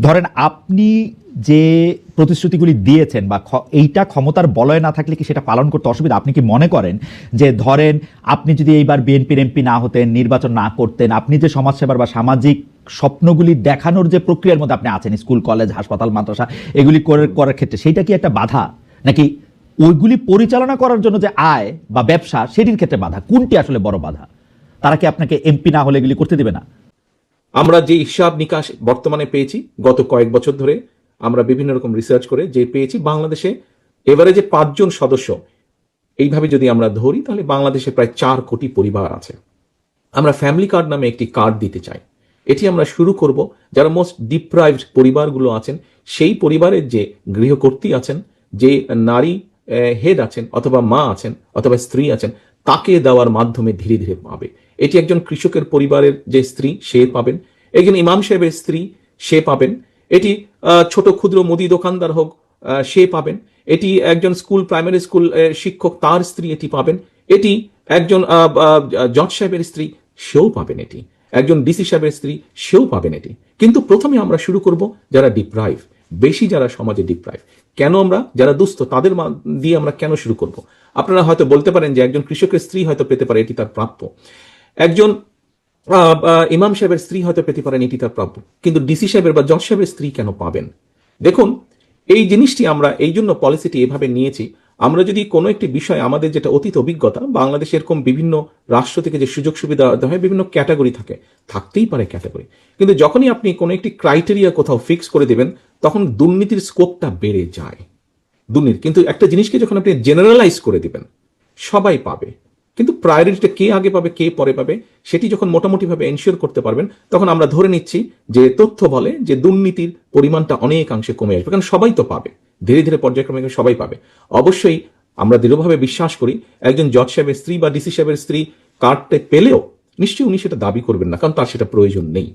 ধরেন আপনি যে প্রতিশ্রুতিগুলি দিয়েছেন বা এইটা ক্ষমতার বলয় না থাকলে কি সেটা পালন করতে অসুবিধা? আপনি কি মনে করেন যে ধরেন আপনি যদি এইবার বিএনপির এমপি না হতেন, নির্বাচন না করতেন, আপনি যে সমাজসেবার বা সামাজিক স্বপ্নগুলি দেখানোর যে প্রক্রিয়ার মধ্যে আপনি আছেন, স্কুল, কলেজ, হাসপাতাল, মাদ্রাসা, এগুলি করে করার ক্ষেত্রে সেইটা কি একটা বাধা? নাকি ওইগুলি পরিচালনা করার জন্য যে আয় বা ব্যবসা, সেটির ক্ষেত্রে বাধা? কোনটি আসলে বড় বাধা? তারা কি আপনাকে এমপি না হলে এগুলি করতে দেবে না? আমরা যে হিসাব নিকাশ বর্তমানে পেয়েছি, গত কয়েক বছর ধরে, আমরা বিভিন্ন রকম রিসার্চ করে যে পেয়েছি, বাংলাদেশে এভারেজে পাঁচজন সদস্য। এইভাবে যদি আমরা ধরি, তাহলে বাংলাদেশে প্রায় চার কোটি পরিবার আছে। আমরা ফ্যামিলি কার্ড নামে একটি কার্ড দিতে চাই। এটি আমরা শুরু করব। যারা মোস্ট ডিপ্রাইভড পরিবারগুলো আছেন, সেই পরিবারের যে গৃহকর্ত্রী আছেন, যে নারী হেড আছেন, অথবা মা আছেন, অথবা স্ত্রী আছেন, তাকে দেওয়ার মাধ্যমে ধীরে ধীরে পাবে। এটি একজন কৃষকের পরিবারের যে স্ত্রী, সে পাবেন। একজন ইমাম সাহেবের স্ত্রী, সে পাবেন। এটি ছোট, ক্ষুদ্র, মুদি দোকানদার হোক সে পাবেন। এটি একজন স্কুল, প্রাইমারি স্কুল শিক্ষক, তার স্ত্রী এটি পাবেন। এটি একজন জজ সাহেবের স্ত্রী, সেও পাবেন এটি। একজন ডিসি সাহেবের স্ত্রী, সেও পাবেন এটি। কিন্তু প্রথমে আমরা শুরু করব যারা ডিপ্রাইভ বেশি যারা সমাজে ডিপ্রাইভ কেন আমরা, যারা দুস্থ, তাদের দিয়ে আমরা কেন শুরু করব? আপনারা হয়তো বলতে পারেন যে একজন কৃষকের স্ত্রী হয়তো পেতে পারে, এটি তার প্রাপ্য। একজন ইমাম সাহেবের স্ত্রী হয়তো পেতে পারেন, এটি তার প্রাপ্য। কিন্তু ডিসি সাহেবের বা জজ সাহেবের স্ত্রী কেন পাবেন? দেখুন, এই জিনিসটি আমরা, এই জন্য পলিসিটি এভাবে নিয়েছি, আমরা যদি কোনো একটি বিষয়, আমাদের যেটা অতীত অভিজ্ঞতা, বাংলাদেশে এরকম বিভিন্ন রাষ্ট্র থেকে যে সুযোগ সুবিধা দেওয়া হয়, বিভিন্ন ক্যাটাগরি থাকে, থাকতেই পারে ক্যাটাগরি কিন্তু যখনই আপনি কোনো একটি ক্রাইটেরিয়া কোথাও ফিক্স করে দেবেন, তখন দুর্নীতির স্কোপটা বেড়ে যায়। দুর্নীতি, কিন্তু একটা জিনিসকে যখন আপনি জেনারেলাইজ করে দিবেন, সবাই পাবে। কিন্তু প্রায়োরিটিটা কে আগে পাবে, কে পরে পাবে, সেটি যখন মোটামুটিভাবে এনশিওর করতে পারবেন, তখন আমরা ধরে নিচ্ছি যে তথ্য বলে যে দুর্নীতির পরিমাণটা অনেকাংশে কমে আসবে, কারণ সবাই তো পাবে। ধীরে ধীরে পর্যায়ক্রমে সবাই পাবে। অবশ্যই আমরা দৃঢ়ভাবে বিশ্বাস করি, একজন জজ সাহেবের স্ত্রী বা ডিসি সাহেবের স্ত্রী কার্ডটা পেলেও নিশ্চয়ই উনি সেটা দাবি করবেন না, কারণ তার সেটা প্রয়োজন নেই।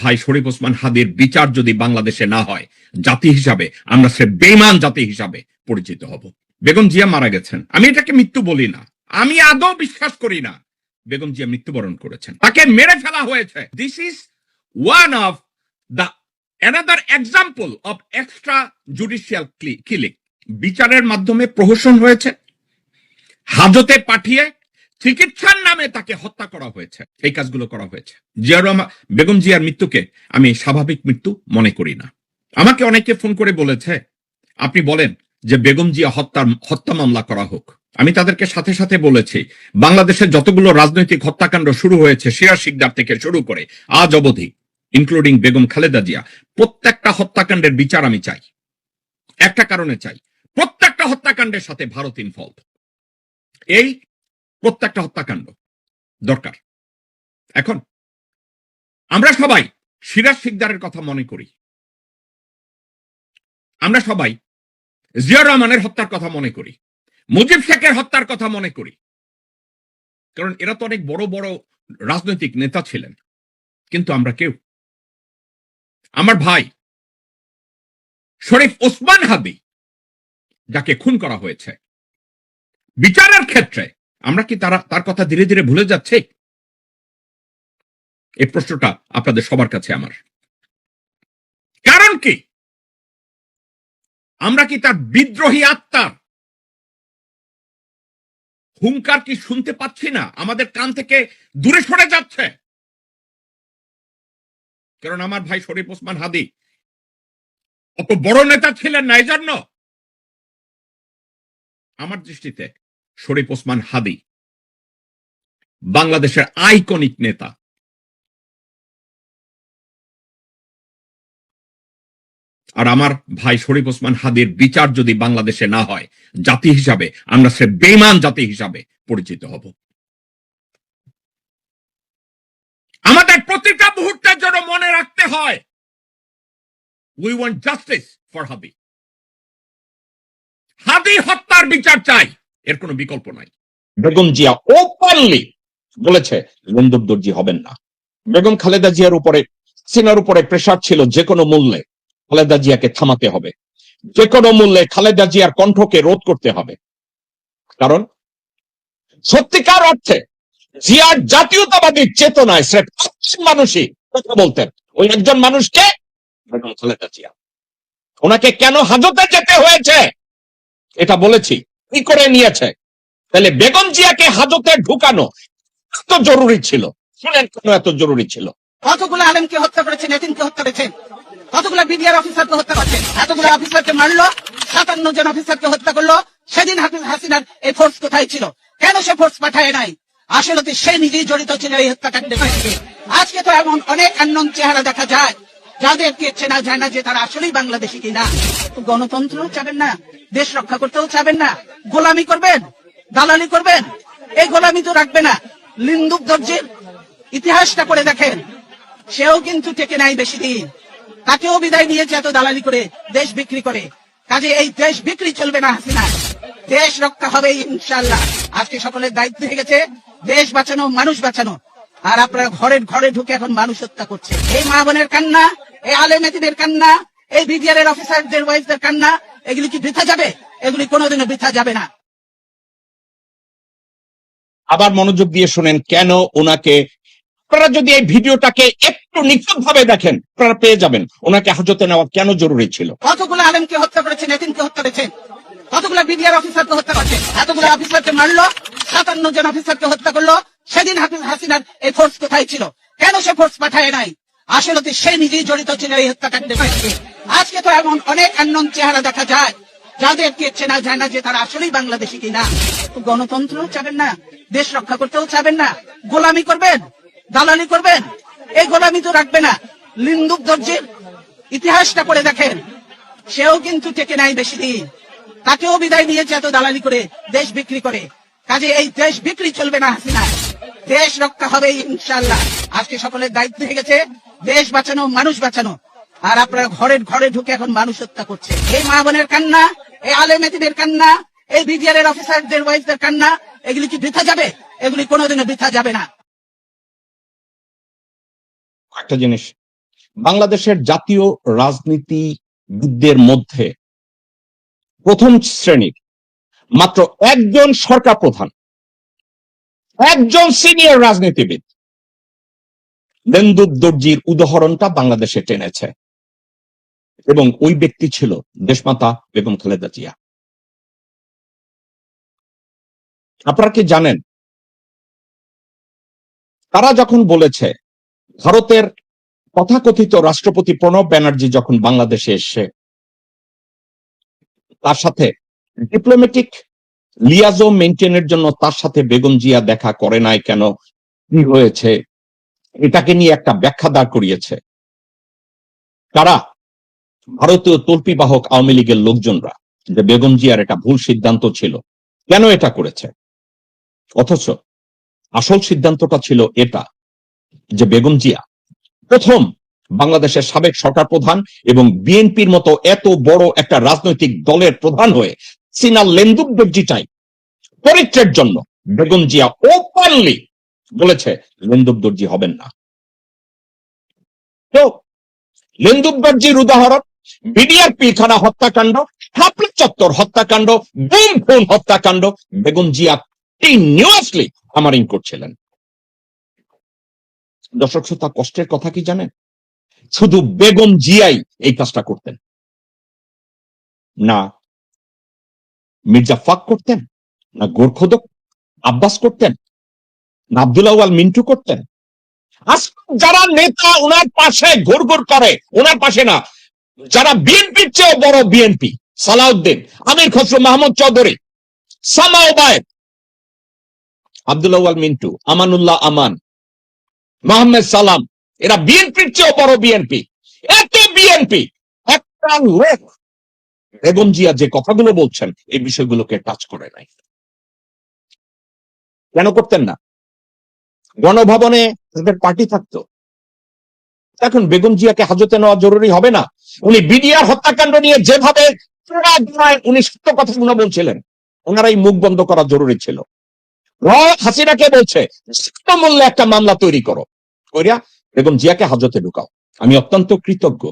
ভাই শরীফ ওসমান হাদির বিচার যদি বাংলাদেশে না হয়, জাতি হিসাবে আমরা সে বেমান জাতি হিসাবে পরিচিত হব। বেগম জিয়া মারা গেছেন। আমি এটাকে মৃত্যু বলি না। আমি আদৌ বিশ্বাস করি না। বেগম জিয়া মৃত্যুবরণ করেছেন। তাকে মেরে ফেলা হয়েছে। This is one of the example of extra judicial killing বিচারের মাধ্যমে প্রহসন হয়েছে। হাজতে পাঠিয়ে চিকিৎসার নামে তাকে হত্যা করা হয়েছে। এই কাজগুলো করা হয়েছে। জিয়া রহমান, বেগম জিয়ার মৃত্যুকে আমি স্বাভাবিক মৃত্যু মনে করি না। আমাকে অনেকে ফোন করে বলেছে, আপনি বলেন যে বেগম জিয়া হত্যার, হত্যা মামলা করা হোক। আমি তাদেরকে সাথে সাথে বলেছি, বাংলাদেশের যতগুলো রাজনৈতিক হত্যাকাণ্ড শুরু হয়েছে সিরাজ শিকদার থেকে শুরু করে আজ অবধি ইনক্লুডিং বেগম খালেদা জিয়া, প্রত্যেকটা হত্যাকাণ্ডের বিচার আমি চাই। একটা কারণে চাই, প্রত্যেকটা হত্যাকাণ্ডের সাথে ভারত ইনভলভ এই প্রত্যেকটা হত্যাকাণ্ড দরকার। এখন, আমরা সবাই সিরাজ শিকদারের কথা মনে করি। আমরা সবাই জিয়া রহমানের হত্যার কথা মনে করি। মুজিব শেখের হত্যার কথা মনে করি। কারণ এরা তো অনেক বড় বড় রাজনৈতিক নেতা ছিলেন। কিন্তু আমরা কেউ? আমার ভাই, শরীফ ওসমান হাদি, যাকে খুন করা হয়েছে। বিচারের ক্ষেত্রে আমরা কি তারা, তার কথা ধীরে ধীরে ভুলে যাচ্ছে? এই প্রশ্নটা আপনাদের সবার কাছে আমার। কারণ কি? আমরা কি তার বিদ্রোহী আত্মার হুঙ্কার কি শুনতে পাচ্ছি না? আমাদের কান থেকে দূরে সরে যাচ্ছে। কারণ আমার ভাই শরীফ ওসমান হাদি অত বড় নেতা ছিলেন না এই জন্য আমার দৃষ্টিতে শরীফ ওসমান হাদি বাংলাদেশের আইকনিক নেতা। আর আমার ভাই শরীফ ওসমান হাদির বিচার যদি বাংলাদেশে না হয়, জাতি হিসাবে আমরা সে বেমান জাতি হিসাবে পরিচিত হব। আমাদের প্রতিটা মুহূর্তের জন্য মনে রাখতে হয় we want justice for Hadi Hadi হত্যার বিচার চাই, এর কোনো বিকল্প নাই। বেগম জিয়া ওপেনলি বলেছে লন্দুক দর্জি হবেন না। বেগম খালেদা জিয়ার উপরে, সিনার উপরে প্রেশার ছিল যে কোনো মূল্যে। খালেদা জিয়াকে থামাতে হবে। যে কোনো মূল্যে খালেদা জিয়ার কণ্ঠকে রোধ করতে হবে। কারণ সত্যিকার অর্থে জিয়ার জাতীয়তাবাদী চেতনায় স্রেফ মানুষই কথা বলতেন। ওই একজন মানুষকে খালেদা জিয়া। ওনাকে কেন হাজতে যেতে হয়েছে? এটা বলেছি। কি করে নিয়েছে? তাহলে বেগম জিয়াকে হাজতে ঢুকানো এত জরুরি ছিল। শুনেন কেন এত জরুরি ছিল। কতগুলো আলেমকে হত্যা করেছেন, এতিমকে হত্যা করেছেন? কতগুলো বিডিআর অফিসারকে হত্যা করছেন এতগুলো অফিসারকে মারলো? সাতান্ন জন অফিসারকে হত্যা করল? সেদিন হাফিজ হাসিনার এই ফোর্স কোথায় ছিল? কেন সে ফোর্স পাঠায় নাই? আসলে তো সে নিজেই জড়িত ছিল এই হত্যাকাণ্ডে আজকে তো এমন অনেক আন্নন চেহারা দেখা যায়। যাদেরকে চেনা যায় না যে তারা আসলেই বাংলাদেশি কিনা। গণতন্ত্র চাবেন না, দেশ রক্ষা করতেও চাবেন না। গোলামি করবেন, দালালি করবেন, এই গোলামি তো রাখবে না। লিন্দুক দর্জির ইতিহাসটা করে দেখেন। সেও কিন্তু টেকে নাই বেশি দিন। তাকেও বিদায় নিয়েছে এত দালালি করে, দেশ বিক্রি করে। কাজে এই দেশ বিক্রি চলবে না, হাসিনা। দেশ রক্ষা হবে ইনশাল্লাহ আজকে সকলের দায়িত্ব হয়ে গেছে, দেশ বাঁচানো, মানুষ বাঁচানো। আর আপনারা ঘরের ঘরে ঢুকে এখন মানুষ হত্যা করছে। এই মা বোনের কান্না, এই আলেমেতিদের কান্না, এই বিডিআর এর অফিসারদের, ওয়াইফদের কান্না, এগুলি কি বৃথা যাবে? এগুলি কোনোদিনও বৃথা যাবে না। আবার মনোযোগ দিয়ে শুনেন, কেন ওনাকে আপনারা যদি এই ভিডিওটাকে একটু নিখুঁত ভাবে দেখেন, আপনারা পেয়ে যাবেন। ওনাকে হাজতে নেওয়া কেন জরুরি ছিল? কতগুলো আলেমকে হত্যা করেছেন এতিমকে হত্যা করেছেন কতগুলো বিডিআর অফিসারকে হত্যা করছেন এতগুলো অফিসারকে মারলো, সাতান্ন জন অফিসারকে হত্যা করল। সেদিন হাফিজ হাসিনার এই ফোর্স কোথায় ছিল? কেন সে ফোর্স পাঠায় নাই? আসলে তো সে নিজেই জড়িত ছিল এই হত্যাকাণ্ডে আজকে তো এমন অনেক আন্নন চেহারা দেখা যায়। যাদেরকে চেনা যায় না যে তারা আসলেই বাংলাদেশি কিনা। গণতন্ত্র চাবেন না, দেশ রক্ষা করতেও চাবেন না। গোলামি করবেন, দালালি করবেন এই গোলামি তো রাখবে না। লিন্দুক দর্জির ইতিহাসটা করে দেখেন। সেও কিন্তু টেকে নাই বেশি দিন। তাকেও বিদায় নিয়েছে এত দালালি করে, দেশ বিক্রি করে। কাজে এই দেশ বিক্রি চলবে না, হাসিনা। দেশ রক্ষা হবে ইনশাল্লাহ আজকে সকলের দায়িত্ব হয়ে গেছে, দেশ বাঁচানো, মানুষ বাঁচানো। আর আপনারা ঘরের ঘরে ঢুকে এখন মানুষ হত্যা করছে। এই মা বোনের কান্না, এই আলেমেতিদের কান্না, এই বিডিআর এর অফিসারদের ওয়াইফদের কান্না, এগুলি কি বৃথা যাবে? এগুলি কোনোদিনও বৃথা যাবে না। একটা জিনিস, বাংলাদেশের জাতীয় রাজনীতিবিদদের মধ্যে প্রথম শ্রেণির মাত্র একজন সরকার প্রধান, একজন সিনিয়র রাজনীতিবিদ। লেন্দুক দর্জির উদাহরণটা বাংলাদেশে টেনেছে। এবং ওই ব্যক্তি ছিল দেশমাতা বেগম খালেদা জিয়া। আপনারা কি জানেন, তারা যখন বলেছে ভারতের তথাকথিত রাষ্ট্রপতি প্রণব ব্যানার্জি যখন বাংলাদেশে এসে তার সাথে ডিপ্লোম্যাটিক লিয়াজো মেনটেনের জন্য তার সাথে বেগম জিয়া দেখা করে নাই কেন? কি হয়েছে? এটাকে নিয়ে একটা ব্যাখ্যা দাঁড় করিয়েছে। তারা ভারতীয় তল্পি বাহক আওয়ামী লীগের লোকজনরা, যে বেগম জিয়ার এটা ভুল সিদ্ধান্ত ছিল। কেন এটা করেছে? অথচ আসল সিদ্ধান্তটা ছিল এটা। যে বেগম জিয়া, প্রথম বাংলাদেশের সাবেক সরকার প্রধান এবং বিএনপির মতো এত বড় একটা রাজনৈতিক দলের প্রধান হয়ে সিনা লেন্দুক দর্জিটাই পরিত্রের জন্য বেগম জিয়া ওপেনলি বলেছে লেন্দুক দর্জি হবেন না। তো লেন্দুক দর্জির উদাহরণ, বিডিআর পিলখানা হত্যাকাণ্ড হাপলি চত্বর হত্যাকাণ্ড বুম খুন হত্যাকাণ্ড, বেগম জিয়া কন্টিনিউয়াসলি আমারিং করছিলেন। দর্শক শ্রোতা, কষ্টের কথা কি জানেন? শুধু বেগম জিয়াই এই কাজটা করতেন। না, মির্জা ফাক করতেন, না গোরখোদক আব্বাস করতেন, না আব্দুল্লাহ মিন্টু করতেন। যারা নেতা ওনার পাশে ঘোর ঘোর করে, ওনার পাশে না, যারা বিএনপির চেয়েও বড় বিএনপি, সালাউদ্দিন, আমির খসরু, মাহমুদ চৌধুরী, সামা ওবায়দ, আব্দুল্লাহ মিন্টু, আমানুল্লাহ আমান মোহাম্মদ সালাম, এরা বিএনপির চেয়েও বড় বিএনপি। এত বিএনপি, একটা লোক বেগম জিয়া যে কথাগুলো বলছেন, এই বিষয়গুলোকে টাচ করে নাই। কেন করতেন না? গণভবনে তাদের পার্টি থাকতো। এখন বেগম জিয়াকে হাজতে নেওয়া জরুরি হবে না। উনি বিডিআর হত্যাকাণ্ড নিয়ে যেভাবে উনি সত্য কথাগুলো বলছিলেন ওনারাই মুখ বন্ধ করা জরুরি ছিল। হাসিনাকে বলছে মূল্যে একটা মামলা তৈরি করো। করিয়া বেগম জিয়াকে হাজতে ঢুকাও। আমি অত্যন্ত কৃতজ্ঞ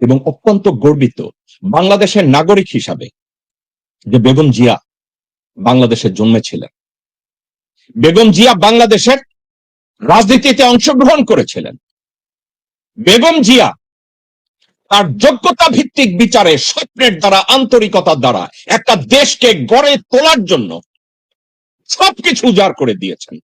এবং অত্যন্ত গর্বিত বাংলাদেশের নাগরিক হিসাবে যে বেগম জিয়া বাংলাদেশে জন্মেছিলেন। বেগম জিয়া বাংলাদেশের রাজনীতিতে অংশগ্রহণ করেছিলেন। বেগম জিয়া তার যোগ্যতা ভিত্তিক বিচারে স্বপ্নের দ্বারা, আন্তরিকতার দ্বারা একটা দেশকে গড়ে তোলার জন্য সবকিছু উজাড় করে দিয়েছেন।